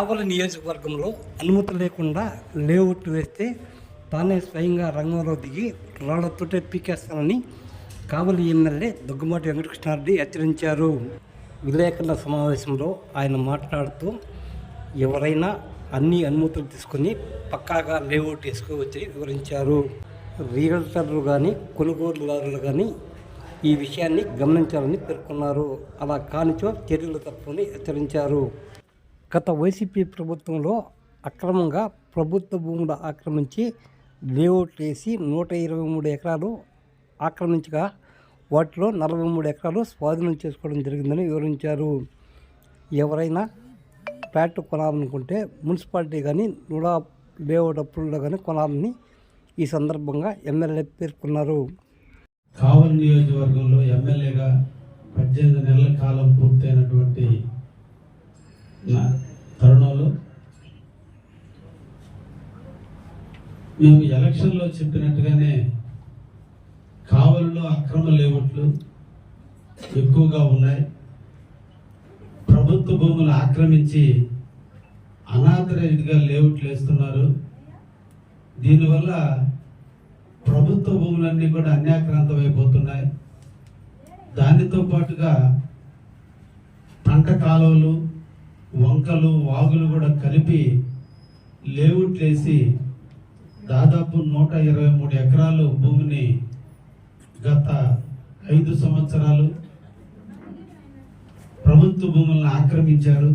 కావలి నియోజకవర్గంలో అనుమతి లేకుండా లేఅవుట్ వేస్తే తానే స్వయంగా రంగంలో దిగి రాళ్ళతోటే పీకేస్తానని కావలి ఎమ్మెల్యే దగ్గుమాటి వెంకటకృష్ణారెడ్డి హెచ్చరించారు. విలేకరుల సమావేశంలో ఆయన మాట్లాడుతూ ఎవరైనా అన్ని అనుమతులు తీసుకొని పక్కాగా లేఅవుట్ వేసుకోవచ్చని వివరించారు. రియల్టర్లు కానీ కొనుగోలుదారులు కానీ ఈ విషయాన్ని గమనించాలని పేర్కొన్నారు. అలా కానిచో చర్యలు తప్పని హెచ్చరించారు. గత వైసీపీ ప్రభుత్వంలో అక్రమంగా ప్రభుత్వ భూములు ఆక్రమించి లేఅవుట్ వేసి నూట ఇరవై మూడు ఎకరాలు ఆక్రమించగా వాటిలో నలభై మూడు ఎకరాలు స్వాధీనం చేసుకోవడం జరిగిందని వివరించారు. ఎవరైనా ఫ్లాట్ కొనాలనుకుంటే మున్సిపాలిటీ కానీ నూడా లేఅవుట్ అప్పుల్లో కానీ కొనాలని ఈ సందర్భంగా ఎమ్మెల్యే పేర్కొన్నారు. కావలి నియోజకవర్గంలో ఎమ్మెల్యేగా పద్దెనిమిది నెలల కాలం పూర్తయినటువంటి తరుణంలో మేము ఎలక్షన్లో చెప్పినట్టుగానే కావలిలో అక్రమ లేవుట్లు ఎక్కువగా ఉన్నాయి. ప్రభుత్వ భూములు ఆక్రమించి అనాథరైజ్గా లేవుట్లు వేస్తున్నారు. దీనివల్ల ప్రభుత్వ భూములన్నీ కూడా అన్యాక్రాంతం అయిపోతున్నాయి దానితో పాటుగా పంట కాలువలు వంకలు వాగులు కూడా కలిపి లేవుట్లేసి దాదాపు నూట ఇరవై మూడు ఎకరాలు భూమిని గత ఐదు సంవత్సరాలు ప్రభుత్వ భూములను ఆక్రమించారు.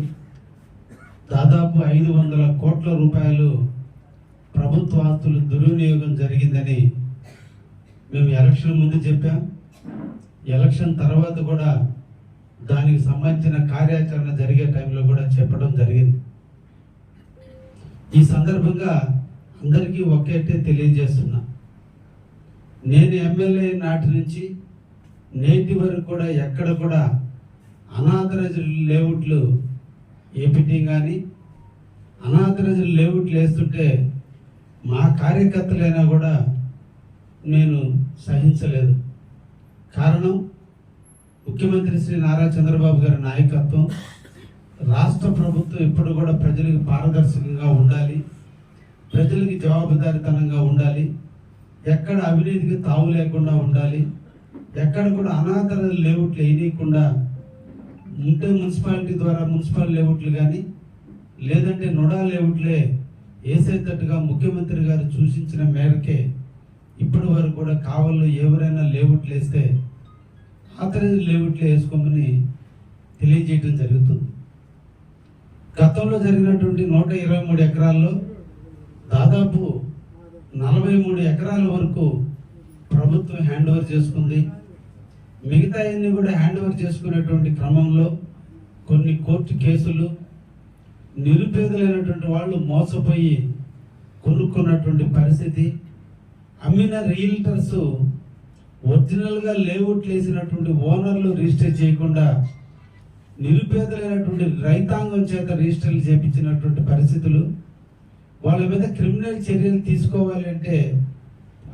దాదాపు ఐదు వందల కోట్ల రూపాయలు ప్రభుత్వ ఆస్తులు దుర్వినియోగం జరిగిందని మేము ఎలక్షన్ ముందు చెప్పాం. ఎలక్షన్ తర్వాత కూడా దానికి సంబంధించిన కార్యాచరణ జరిగే టైంలో కూడా చెప్పడం జరిగింది. ఈ సందర్భంగా అందరికీ ఒకేటే తెలియజేస్తున్నా. నేను ఎమ్మెల్యే నాటి నుంచి నేటి వరకు కూడా ఎక్కడ కూడా అనాథరజ్ లేఅవుట్లు ఏపీటీ కానీ అనాథరజ్ లేఅవుట్లు వేస్తుంటే మా కార్యకర్తలైనా కూడా నేను సహించలేదు. కారణం ముఖ్యమంత్రి శ్రీ నారా చంద్రబాబు గారి నాయకత్వం రాష్ట్ర ప్రభుత్వం ఎప్పుడు కూడా ప్రజలకు పారదర్శకంగా ఉండాలి ప్రజలకి జవాబుదారితనంగా ఉండాలి ఎక్కడ అవినీతికి తావు లేకుండా ఉండాలి ఎక్కడ కూడా అనాథర లేఅవుట్లు వేయకుండా ఉంటే మున్సిపాలిటీ ద్వారా మున్సిపల్ లేఅవుట్లు కానీ లేదంటే నొడా లేఅవుట్లే వేసేటట్టుగా ముఖ్యమంత్రి గారు సూచించిన మేరకే ఇప్పటి వరకు కూడా కావాలో ఎవరైనా లేఅవుట్లు వేస్తే ఆథరైజ్ లేఅవుట్లు వేసుకోమని తెలియజేయడం జరుగుతుంది. గతంలో జరిగినటువంటి నూట ఇరవై మూడు ఎకరాల్లో దాదాపు నలభై మూడు ఎకరాల వరకు ప్రభుత్వం హ్యాండ్ ఓవర్ చేసుకుంది. మిగతా అన్ని కూడా హ్యాండ్ ఓవర్ చేసుకునేటువంటి క్రమంలో కొన్ని కోర్టు కేసులు నిరుపేదలైనటువంటి వాళ్ళు మోసపోయి కొనుక్కున్నటువంటి పరిస్థితి అమ్మిన రియల్టర్స్ ఒరిజినల్గా లేఅవుట్లు వేసినటువంటి ఓనర్లు రిజిస్టర్ చేయకుండా నిరుపేదలైనటువంటి రైతాంగం చేత రిజిస్టర్లు చేపించినటువంటి పరిస్థితులు వాళ్ళ మీద క్రిమినల్ చర్యలు తీసుకోవాలి అంటే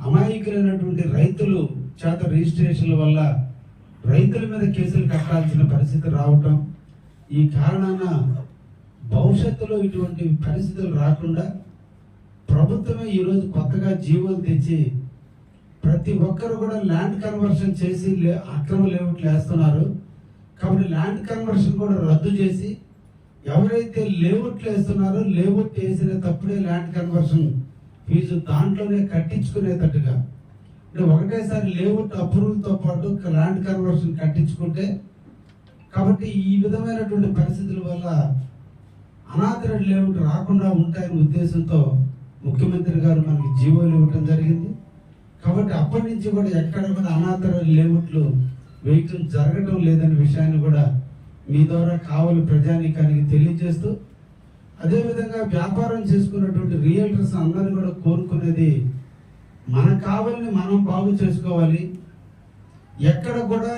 అమాయకులైనటువంటి రైతులు చేత రిజిస్ట్రేషన్ల వల్ల రైతుల మీద కేసులు కట్టాల్సిన పరిస్థితి రావటం ఈ కారణాన భవిష్యత్తులో ఇటువంటి పరిస్థితులు రాకుండా ప్రభుత్వమే ఈరోజు కొత్తగా జీవోలు తెచ్చి ప్రతి ఒక్కరు కూడా ల్యాండ్ కన్వర్షన్ చేసి లే- అక్రమ లేఅవుట్లు వేస్తున్నారు. కాబట్టి ల్యాండ్ కన్వర్షన్ కూడా రద్దు చేసి ఎవరైతే లేఅవుట్లు వేస్తున్నారో లేఅవుట్ వేసిన తప్పుడే ల్యాండ్ కన్వర్షన్ ఫీజు దాంట్లోనే కట్టించుకునేటట్టుగా. అంటే ఒకటేసారి లేఅవుట్ అప్రూవల్తో పాటు ల్యాండ్ కన్వర్షన్ కట్టించుకుంటే కాబట్టి ఈ విధమైనటువంటి పరిస్థితుల వల్ల అనాథరెడ్ లేఅవుట్ రాకుండా ఉంటాయనే ఉద్దేశంతో ముఖ్యమంత్రి గారు మనకి జీవోలు ఇవ్వటం జరిగింది. కాబట్టి అప్పటి నుంచి కూడా ఎక్కడ కూడా అనాథర లేఅవుట్లు వేయటం జరగటం లేదనే విషయాన్ని కూడా మీ ద్వారా కావలి ప్రజానీకానికి తెలియజేస్తూ అదేవిధంగా వ్యాపారం చేసుకున్నటువంటి రియల్టర్స్ అందరూ కూడా కోరుకునేది మన కావలిని మనం బాగు చేసుకోవాలి. ఎక్కడ కూడా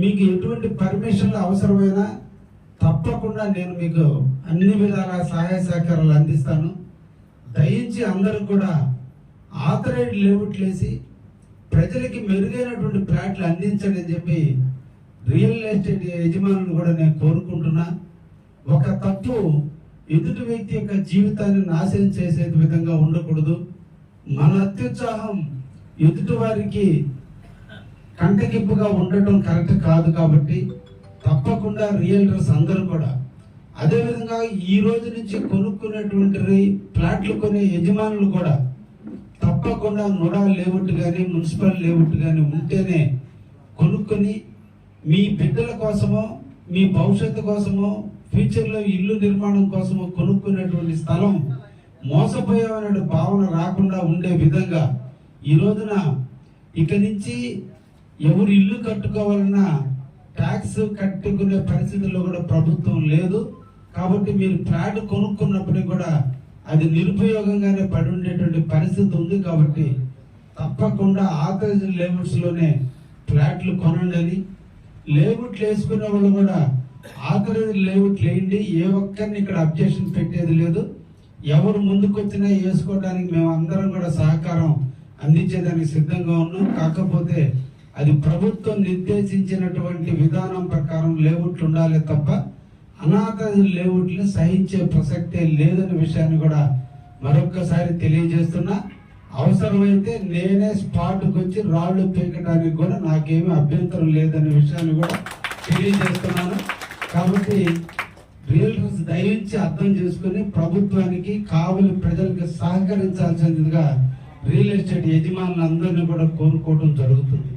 మీకు ఎటువంటి పర్మిషన్లు అవసరమైనా తప్పకుండా నేను మీకు అన్ని విధాల సహాయ సహకారాలు అందిస్తాను. దయించి అందరూ కూడా ఆథరైడ్ లేఅవుట్లు వేసి ప్రజలకి మెరుగైనటువంటి ప్లాట్లు అందించండి అని చెప్పి రియల్ ఎస్టేట్ యజమానులు కూడా నేను కోరుకుంటున్నా. ఒక తప్పు ఎదుటి వ్యక్తి యొక్క జీవితాన్ని నాశనం చేసే విధంగా ఉండకూడదు. మన అత్యుత్సాహం ఎదుటి వారికి కంటగింపుగా ఉండటం కరెక్ట్ కాదు కాబట్టి తప్పకుండా రియల్టర్స్ అందరూ కూడా అదేవిధంగా ఈ రోజు నుంచి కొనుక్కునేటువంటి ప్లాట్లు కొనే యజమానులు కూడా తప్పకుండా నుడా లేవుట్ కానీ మున్సిపల్ లేవుట్ కానీ ఉంటేనే కొనుక్కొని మీ బిడ్డల కోసమో మీ భవిష్యత్తు కోసమో ఫ్యూచర్లో ఇల్లు నిర్మాణం కోసమో కొనుక్కునేటువంటి స్థలం మోసపోయామనే భావన రాకుండా ఉండే విధంగా ఈ రోజున ఇక నుంచి ఎవరు ఇల్లు కట్టుకోవాలన్నా ట్యాక్స్ కట్టుకునే పరిస్థితుల్లో కూడా ప్రభుత్వం లేదు. కాబట్టి మీరు ఫ్లాట్ కొనుక్కున్నప్పటికీ కూడా అది నిరుపయోగంగానే పడి ఉండేటువంటి పరిస్థితి ఉంది కాబట్టి తప్పకుండా ఆథరైజ్ లేఅవుట్స్లోనే ఫ్లాట్లు కొనండి. లేబుట్లు లేఅవుట్లు వేసుకునే వాళ్ళు కూడా ఆథరైజ్ లేఅవుట్ వేయండి. ఏ ఒక్కరిని ఇక్కడ అబ్జెక్షన్ పెట్టేది లేదు. ఎవరు ముందుకొచ్చినా వేసుకోవడానికి మేము అందరం కూడా సహకారం అందించేదానికి సిద్ధంగా ఉన్నాం. కాకపోతే అది ప్రభుత్వం నిర్దేశించినటువంటి విధానం ప్రకారం లేఅవుట్లు ఉండాలి తప్ప అనాథ లేఅవుట్లు సహించే ప్రసక్తే లేదనే విషయాన్ని కూడా మరొక్కసారి తెలియజేస్తున్నా. అవసరమైతే నేనే స్పాట్కి వచ్చి రాళ్ళు పీకడానికి కూడా నాకేమీ అభ్యంతరం లేదనే విషయాన్ని కూడా తెలియజేస్తున్నాను. కాబట్టి రియల్టర్స్ దయించి అర్థం చేసుకుని ప్రభుత్వానికి కావలి ప్రజలకు సహకరించాల్సిందిగా రియల్ ఎస్టేట్ యజమానులందరినీ కూడా కోరుకోవడం జరుగుతుంది.